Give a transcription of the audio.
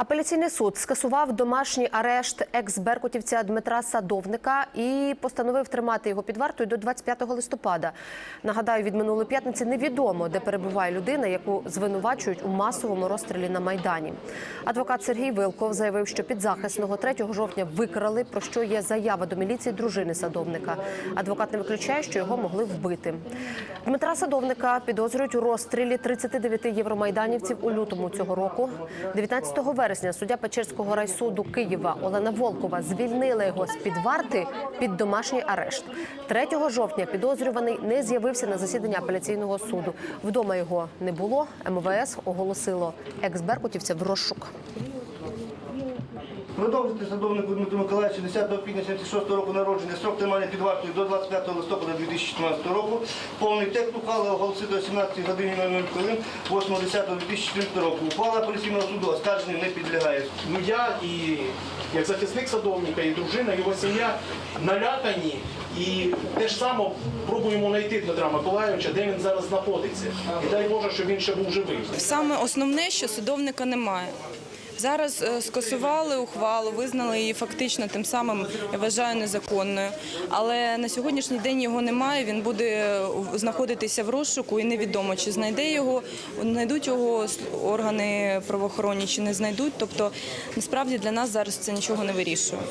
Апеляційний суд скасував домашній арешт екс-беркутівця Дмитра Садовника і постановив тримати його під вартою до 25 листопада. Нагадаю, від минулої п'ятниці невідомо, де перебуває людина, яку звинувачують у масовому розстрілі на майдані. Адвокат Сергій Вилков заявив, що підзахисного 3 жовтня викрали, про що є заява до міліції дружини Садовника. Адвокат не виключає, що його могли вбити. Дмитра Садовника підозрюють у розстрілі 39 євромайданівців у лютому цього року. 19 вересня суддя Печерського райсуду Києва Олена Волкова звільнила його з під варти під домашній арешт. 3 жовтня підозрюваний не з'явився на засідання апеляційного суду. Вдома його не було. МВС оголосило екс-беркутівця в розшук. Продовжити садовнику Дмитру Миколаївичу 10 квітня 76 року народження, строк тримання під вартою до 25 листопада 2014 року. Повний текст ухвали оголосити о 17 годині 00 хвилин 8.10.2014 року. Ухвала апеляційного суду оскарженню не підлягає. Ну я і як захисник садовника, і дружина, його сім'я налякані. І те ж саме пробуємо знайти Дмитра Миколайовича, де він зараз знаходиться. І дай Боже, щоб він ще був живий. Саме основне, що садовника немає. Зараз е, скасували ухвалу, визнали її фактично тим самим, я вважаю, незаконною. Але на сьогоднішній день його немає. Він буде е, знаходитися в розшуку, і невідомо, чи знайде його, знайдуть його органи правоохоронні, чи не знайдуть. Тобто, насправді для нас зараз це нічого не вирішує.